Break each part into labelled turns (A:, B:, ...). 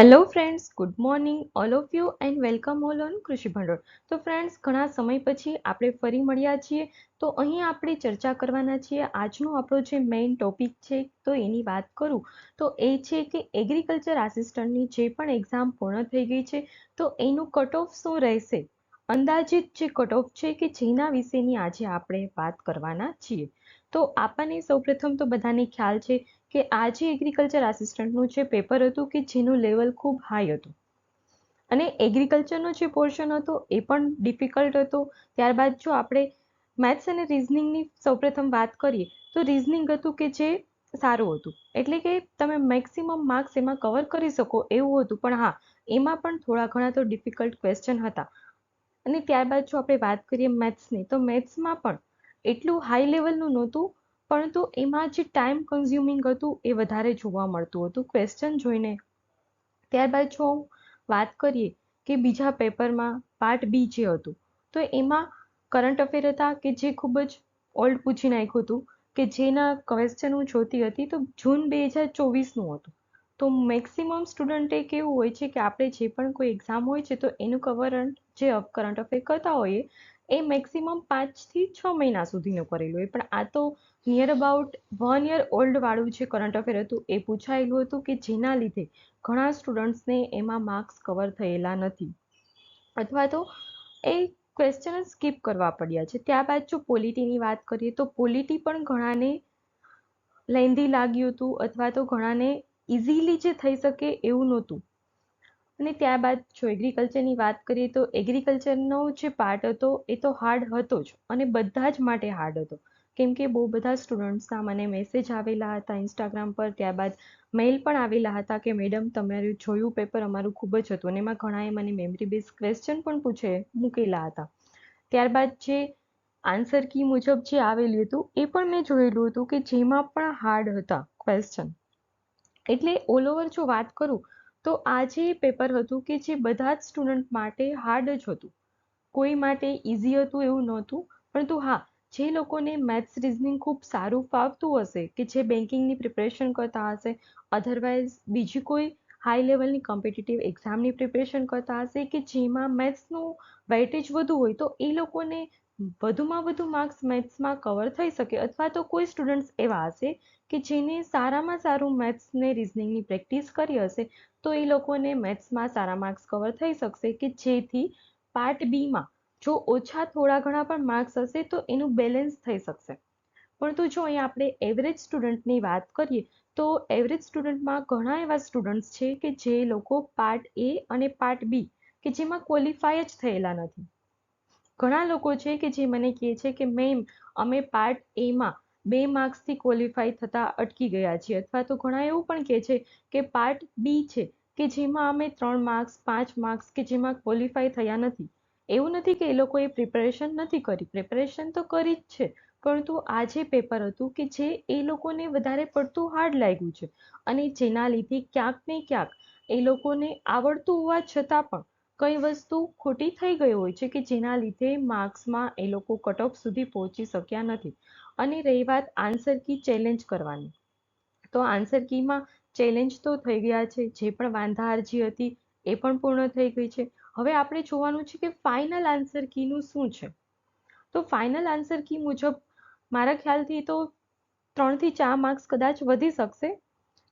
A: Hello friends good morning all of you and welcome all on કૃષિ ભંડોળ તો friends ઘણા સમય પછી આપણે ફરી મળ્યા છીએ. તો અહીં આપણે ચર્ચા કરવાના છીએ. આજનો આપણો જે મેઇન ટોપિક છે, તો એની વાત કરું. તો એ છે કે એગ્રીકલ્ચર આસિસ્ટન્ટની જે પણ એક્ઝામ પૂર્ણ થઈ ગઈ છે, તો એનું કટ ઓફ શું રહેશે? અંદાજિત જે કટ ઓફ છે કે જેના વિશેની આજે આપણે વાત કરવાના છીએ. તો આપણને સૌપ્રથમ તો બધાને ખ્યાલ છે કે આ જે એગ્રીકલ્ચર આસિસ્ટન્ટનું જે પેપર હતું કે જેનું લેવલ ખૂબ હાઈ હતું. અને એગ્રીકલ્ચરનો જે પોર્શન હતો એ પણ ડિફિકલ્ટ હતો. ત્યારબાદ જો આપણે મેથ્સ અને રિઝનિંગની સૌપ્રથમ વાત કરીએ, તો રિઝનિંગ હતું કે જે સારું હતું. એટલે કે તમે મેક્સિમમ માર્ક્સ એમાં કવર કરી શકો એવું હતું, પણ હા, એમાં પણ થોડા ઘણા તો ડિફિકલ્ટ ક્વેશ્ચન હતા. અને ત્યારબાદ જો આપણે વાત કરીએ મેથ્સની તો મેથ્સમાં પણ એટલું હાઈ લેવલનું નહોતું પરંતુ એમાં જે ટાઈમ કન્ઝ્યુમિંગ હતું એ વધારે જોવા મળતું હતું. ક્વેશ્ચન જોઈને ત્યારબાદ જો વાત કરીએ કે બીજા પેપરમાં પાર્ટ બી જે હતું, તો એમાં કરંટ અફેર હતા કે જે ખૂબ જ ઓલ્ડ પૂછી નાખ્યું હતું કે જેના ક્વેશ્ચન હું જોતી હતી તો જૂન બે હજાર ચોવીસનું હતું. તો મેક્સિમમ સ્ટુડન્ટે કેવું હોય છે કે આપણે જે પણ કોઈ એક્ઝામ હોય છે તો એનું કવરન્ટ જે કરંટ અફેર કરતા હોઈએ એ મેક્સિમમ પાંચથી છ મહિના સુધીનું કરેલું હોય. પણ આ તો near about one year old વાળું જે કરંટ અફેર હતું, એ પૂછાયેલું હતું કે જેના લીધે ઘણા સ્ટુડન્ટ્સને એમાં માર્ક્સ કવર થયેલા નથી. અથવા તો એ ક્વેશ્ચન સ્કીપ કરવા પડ્યા છે. ત્યારબાદ જો પોલિટીની વાત કરીએ તો પોલિટી પણ ઘણાને લેન્ધી લાગ્યું હતું, અથવા તો ઘણાને ઇઝીલી જે થઈ શકે એવું નહોતું. અને ત્યારબાદ જો એગ્રીકલ્ચરની વાત કરીએ તો એગ્રીકલ્ચરનો જે પાર્ટ હતો એ તો હાર્ડ હતો જ અને બધા જ માટે હાર્ડ હતો. કેમ કે બહુ બધા સ્ટુડન્ટ્સના મને મેસેજ આવેલા હતા ઇન્સ્ટાગ્રામ પર, ત્યારબાદ મેઇલ પણ આવેલા હતા કે મેડમ તમારું જોયું પેપર અમારું ખૂબ જ હતું અને એમાં ઘણાએ મને મેમરી બેઝ ક્વેશ્ચન પણ પૂછે, મૂકેલા હતા. ત્યારબાદ જે આન્સર કી મુજબ જે આવેલું હતું એ પણ મેં જોયેલું હતું કે જેમાં પણ હાર્ડ હતા ક્વેશ્ચન એટલે ઓલ ઓવર જો વાત કરું તો આ જે પેપર હતું કે જે બધા જ સ્ટુડન્ટ માટે હાર્ડ જ હતું. કોઈ માટે ઇઝી હતું એવું નહોતું, પરંતુ હા, જે લોકોને મેથ્સ રિઝનિંગ ખૂબ સારું ફાવતું હશે કે જે બેન્કિંગની પ્રિપરેશન કરતા હશે અધરવાઇઝ બીજી કોઈ હાઈ લેવલની કોમ્પિટિટિવ એક્ઝામની પ્રિપરેશન કરતા હશે કે જેમાં મેથ્સનું વેઇટેજ વધુ હોય તો એ લોકોને વધુમાં વધુ માર્ક્સ મેથ્સમાં કવર થઈ શકે અથવા તો કોઈ સ્ટુડન્ટ્સ એવા હશે કે જેને સારામાં સારું મેથ્સ ને રિઝનિંગની પ્રેક્ટિસ કરી હશે, તો એ લોકોને મેથ્સમાં સારા માર્ક્સ કવર થઈ શકશે કે જેથી પાર્ટ બીમાં જો ઓછા થોડા ઘણા પણ માર્ક્સ હશે તો એનું બેલેન્સ થઈ શકશે. પરંતુ જો અહીં આપણે એવરેજ સ્ટુડન્ટની વાત કરીએ, તો એવરેજ સ્ટુડન્ટમાં ઘણા એવા સ્ટુડન્ટ્સ છે કે જે લોકો પાર્ટ એ અને પાર્ટ બી કે જેમાં ક્વોલિફાય જ થયેલા નથી. ઘણા લોકો છે કે જે મને કહે છે કે, મેમ, અમે પાર્ટ એમાં બે માર્ક્સથી ક્વોલિફાય થતાં અટકી ગયા છીએ. અથવા તો ઘણા એવું પણ કહે છે કે પાર્ટ બી છે કે જેમાં અમે ત્રણ માર્ક્સ પાંચ માર્ક્સ કે જેમાં ક્વોલિફાય થયા નથી. એવું નથી કે એ લોકોએ પ્રિપેરેશન નથી કરી. પ્રિપેરેશન તો કરી જ છે. પરંતુ આ જે પેપર હતું કે જે એ લોકોને વધારે પડતું હાર્ડ લાગ્યું છે. અને જેના લીધે ક્યાંક ને ક્યાંક એ લોકોને આવડતું હોવા છતાં પણ કઈ વસ્તુ ખોટી થઈ ગઈ હોય છે કે જેના લીધે માર્ક્સમાં એ લોકો કટઓફ સુધી પહોંચી શક્યા નથી? અને રહી વાત આન્સર કી ચેલેન્જ કરવાની. તો આન્સર કીમાં ચેલેન્જ તો થઈ ગયા છે, જે પણ વાંધા અરજી હતી એ પણ પૂર્ણ થઈ ગઈ છે. હવે આપણે જોવાનું છે કે ફાઇનલ આન્સર કીનું શું છે? તો ફાઇનલ આન્સર કી મુજબ મારા ખ્યાલથી તો ત્રણથી ચાર માર્ક્સ કદાચ વધી શકશે.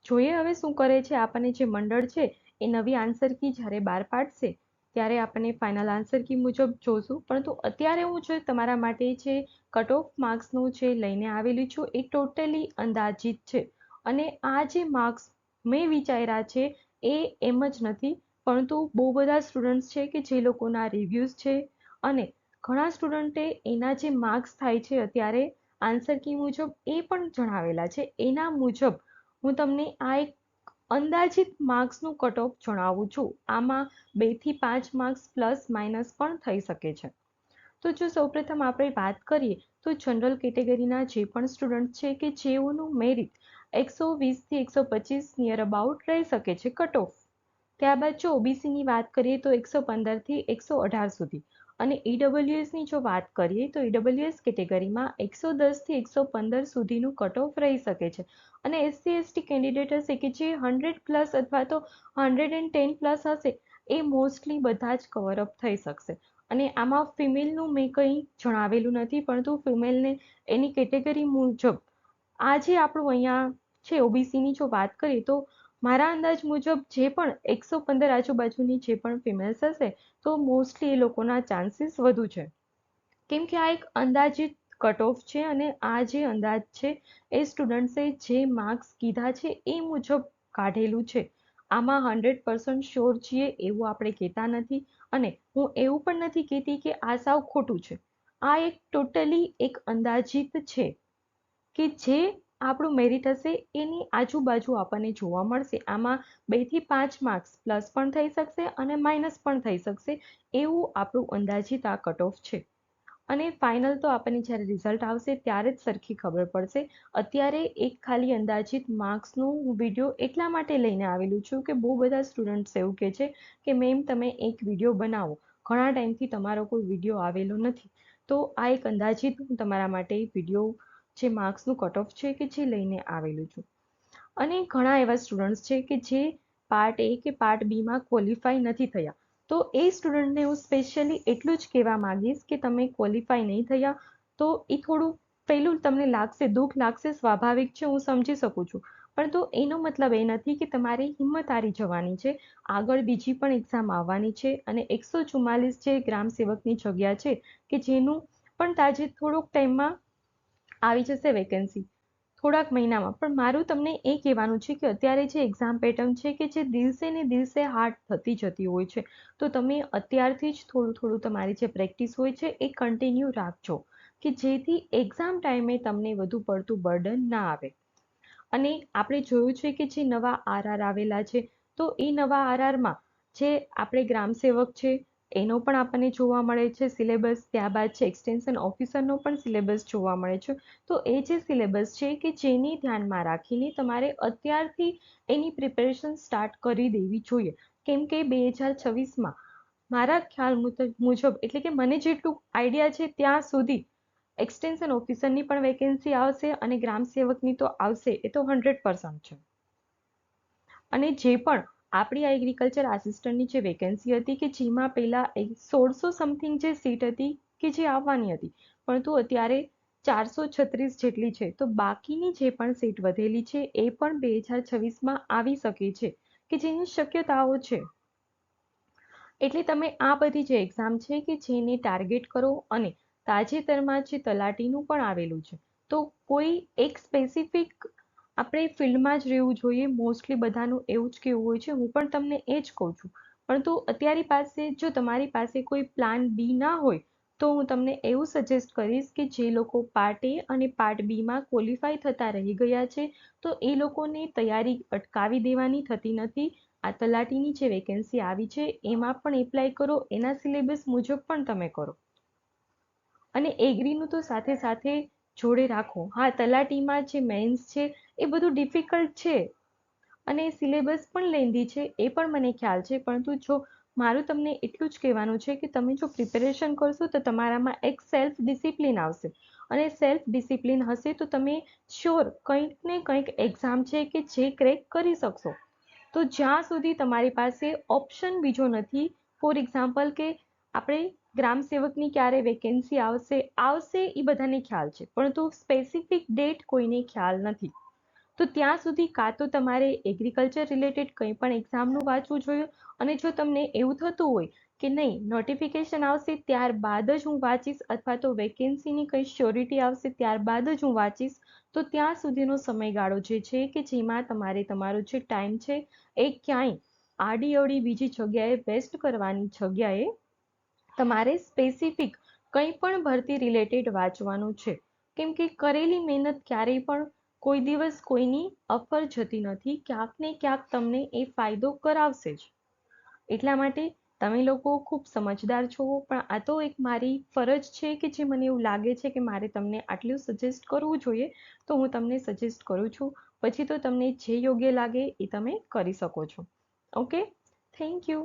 A: જોઈએ હવે શું કરે છે આપણને જે મંડળ છે એ નવી આન્સર કી જ્યારે બહાર પાડશે ત્યારે આપણને ફાઇનલ આન્સર કી મુજબ જોશું. પરંતુ અત્યારે હું જે તમારા માટે જે કટ ઓફ માર્ક્સનું જે લઈને આવેલી છું, એ ટોટલી અંદાજિત છે. અને આ જે માર્ક્સ મેં વિચાર્યા છે, એ એમ જ નથી, પરંતુ બહુ બધા સ્ટુડન્ટ્સ છે કે જે લોકોના રિવ્યૂઝ છે. અને ઘણા સ્ટુડન્ટે એના જે માર્ક્સ થાય છે અત્યારે આન્સર કી મુજબ એ પણ જણાવેલા છે. એના મુજબ હું તમને આ એક અંદાજિત માર્ક્સનું કટઓફ જણાવું છું. આમાં બેથી પાંચ માર્ક્સ પ્લસ માઇનસ પણ થઈ શકે છે. તો જો સૌપ્રથમ આપણે વાત કરીએ, તો જનરલ કેટેગરીના જે પણ સ્ટુડન્ટ છે કે જેઓનું મેરિટ એકસો વીસથી એકસો પચીસ નિયર અબાઉટ રહી શકે છે કટઓફ ત્યારબાદ જો ઓબીસીની વાત કરીએ તો એકસો પંદરથી એકસો અઢાર સુધી. અને ઈડબ્લ્યુએસની જો વાત કરીએ તો ઈડબલ્યુએસ કેટેગરીમાં એકસો દસથી એકસો પંદર સુધીનું કટ ઓફ રહી શકે છે. અને એસસી એસટી કેન્ડિડેટ હશે કે જે હંડ્રેડ પ્લસ અથવા તો હંડ્રેડ એન્ડ ટેન પ્લસ હશે, એ મોસ્ટલી બધા જ કવરઅપ થઈ શકશે. અને આમાં ફિમેલનું મેં કંઈ જણાવેલું નથી, પરંતુ ફિમેલને એની કેટેગરી મુજબ, આ જે આપણું અહીંયા છે ઓબીસીની જો વાત કરીએ તો મારા અંદાજ મુજબ જે પણ એકસો પંદર આજુબાજુની જે પણ ફિમેલ્સ હશે, તો મોસ્ટલી એ લોકોના ચાન્સીસ વધુ છે. કેમ કે આ એક અંદાજિત કટ ઓફ છે અને આ જે અંદાજ છે, એ સ્ટુડન્ટ્સે જે માર્ક્સ કીધા છે, એ મુજબ કાઢેલું છે. આમાં હંડ્રેડ પર્સન્ટ શ્યોર છીએ, એવું આપણે કહેતા નથી અને હું એવું પણ નથી કહેતી કે આ સાવ ખોટું છે. આ એક ટોટલી એક અંદાજિત છે કે જે આપણું મેરિટ હશે, એની આજુબાજુ આપણને જોવા મળશે. આમાં બેથી પાંચ માર્ક્સ પ્લસ પણ થઈ શકશે અને માઇનસ પણ થઈ શકશે, એવું આપણું અંદાજિત આ કટ ઓફ છે. અને ફાઇનલ તો આપણને જ્યારે રિઝલ્ટ આવશે ત્યારે જ સરખી ખબર પડશે. અત્યારે એક ખાલી અંદાજિત માર્ક્સનું વીડિયો એટલા માટે લઈને આવેલું છું કે બહુ બધા સ્ટુડન્ટ્સ એવું કહે છે કે મેમ તમે એક વીડિયો બનાવો. ઘણા ટાઈમથી તમારો કોઈ વીડિયો આવેલો નથી. તો આ એક અંદાજિત હું તમારા માટે વીડિયો જે માર્ક્સનું કટ ઓફ છે કે જે લઈને આવેલું છું. અને ઘણા એવા સ્ટુડન્ટ્સ છે કે જે પાર્ટ એ કે પાર્ટ બીમાં ક્વોલિફાય નથી થયા. તો એ સ્ટુડન્ટને હું સ્પેશિયલી એટલું જ કહેવા માંગીશ કે તમે ક્વોલિફાય નહીં થયા, તો એ થોડું પહેલું તમને લાગશે, દુઃખ લાગશે, સ્વાભાવિક છે, હું સમજી શકું છું. પણ તો એનો મતલબ એ નથી કે તમારી હિંમત હારી જવાની છે. આગળ બીજી પણ એક્ઝામ આવવાની છે અને એકસો ચુમ્માલીસ જે ગ્રામ સેવકની જગ્યા છે કે જેનું પણ તાજે થોડોક ટાઈમમાં આવી જશે વેકેન્સી થોડાક મહિનામાં. પણ મારું તમને એ કહેવાનું છે કે અત્યારે જે એક્ઝામ પેટર્ન છે કે જે દિવસે ને દિવસે હાર્ડ થતી જતી હોય છે, તો તમે અત્યારથી જ થોડું થોડું તમારી જે પ્રેક્ટિસ હોય છે એ કન્ટિન્યુ રાખજો, કે જેથી એક્ઝામ ટાઈમે તમને વધુ પડતું બર્ડન ના આવે. અને આપણે જોયું છે કે જે નવા આરઆર આવેલા છે, તો એ નવા આરઆરમાં જે આપણે ગ્રામ સેવક છે એનો પણ આપણને જોવા મળે છે. સિલેબસ ત્યારબાદ છે. એક્સટેન્શન ઓફિસરનો પણ સિલેબસ જોવા મળે છે. તો એ જે સિલેબસ છે કે જેની ધ્યાનમાં રાખીને તમારે અત્યારથી એની પ્રિપેરેશન સ્ટાર્ટ કરી દેવી જોઈએ. કેમ કે બે હજાર છવ્વીસમાં મારા ખ્યાલ મુજબ એટલે કે મને જેટલું આઈડિયા છે ત્યાં સુધી એક્સટેન્શન ઓફિસરની પણ વેકેન્સી આવશે અને ગ્રામ સેવકની તો આવશે. એ તો હંડ્રેડ પર્સન્ટ છે. અને જે પણ આપણી આ એગ્રીકલ્ચર આસિસ્ટન્ટની જે વેકેન્સી હતી કે જેમાં પહેલાં સોળસો સમથિંગ જે સીટ હતી કે જે આવવાની હતી પરંતુ અત્યારે ચારસો છત્રીસ જેટલી છે, તો બાકીની જે પણ સીટ વધેલી છે એ પણ બે હજાર છવ્વીસમાં આવી શકે છે, કે જેની શક્યતાઓ છે. એટલે તમે આ બધી જે એક્ઝામ છે કે જેને ટાર્ગેટ કરો અને તાજેતરમાં જે તલાટીનું પણ આવેલું છે, તો કોઈ એક સ્પેસિફિક આપણે ફિલ્ડમાં જ રહેવું જોઈએ. મોસ્ટલી બધાનું એવું જ કહેવું હોય છે. હું પણ તમને એ જ કહું છું. પરંતુ અત્યારે પાસે, જો તમારી પાસે કોઈ પ્લાન બી ના હોય, તો હું તમને એવું સજેસ્ટ કરીશ કે જે લોકો પાર્ટ એ અને પાર્ટ બીમાં ક્વોલિફાય થતા રહી ગયા છે, તો એ લોકોને તૈયારી અટકાવી દેવાની થતી નથી. આ તલાટીની જે વેકેન્સી આવી છે, એમાં પણ એપ્લાય કરો. એના સિલેબસ મુજબ પણ તમે કરો. અને એગ્રીનું તો સાથે સાથે જોડે રાખો. હા, તલાટીમાં જે મેન્સ છે, એ બધું ડિફિકલ્ટ છે. અને સિલેબસ પણ લેન્ધી છે, એ પણ મને ખ્યાલ છે. પરંતુ જો મારું તમને એટલું જ કહેવાનું છે કે તમે જો પ્રિપેરેશન કરશો, તો તમારામાં એક સેલ્ફ ડિસિપ્લિન આવશે. અને સેલ્ફ ડિસિપ્લિન હશે તો તમે શ્યોર કંઈક ને કંઈક એક્ઝામ છે કે જે ક્રેક કરી શકશો. તો જ્યાં સુધી તમારી પાસે ઓપ્શન બીજો નથી ફોર એક્ઝામ્પલ કે આપણે ગ્રામ સેવકની ક્યારે વેકેન્સી આવશે આવશે એ બધાને ખ્યાલ છે. પરંતુ સ્પેસિફિક ડેટ કોઈને ખ્યાલ નથી. તો ત્યાં સુધી કાં તો તમારે એગ્રીકલ્ચર રિલેટેડ કંઈ પણ એક્ઝામનું વાંચવું જોઈએ અને જો તમને એવું થતું હોય કે નહીં નોટિફિકેશન આવશે ત્યારબાદ જ હું વાંચીશ અથવા તો વેકેન્સીની કંઈ શ્યોરિટી આવશે ત્યારબાદ જ હું વાંચીશ, તો ત્યાં સુધીનો સમયગાળો જે છે કે જેમાં તમારે તમારો જે ટાઈમ છે એ ક્યાંય આડી અવડી બીજી જગ્યાએ વેસ્ટ કરવાની જગ્યાએ તમારે સ્પેસિફિક કંઈ પણ ભરતી રિલેટેડ વાંચવાનું છે. કેમ કે કરેલી મહેનત ક્યારેય પણ કોઈ દિવસ કોઈની અફર જતી નથી. ક્યાંક ને ક્યાંક તમને એ ફાયદો કરાવશે જ. એટલા માટે તમે લોકો ખૂબ સમજદાર છો. પણ આ તો એક મારી ફરજ છે કે જે મને એવું લાગે છે કે મારે તમને આટલું સજેસ્ટ કરવું જોઈએ, તો હું તમને સજેસ્ટ કરું છું. પછી તો તમને જે યોગ્ય લાગે એ તમે કરી શકો છો. Okay thank you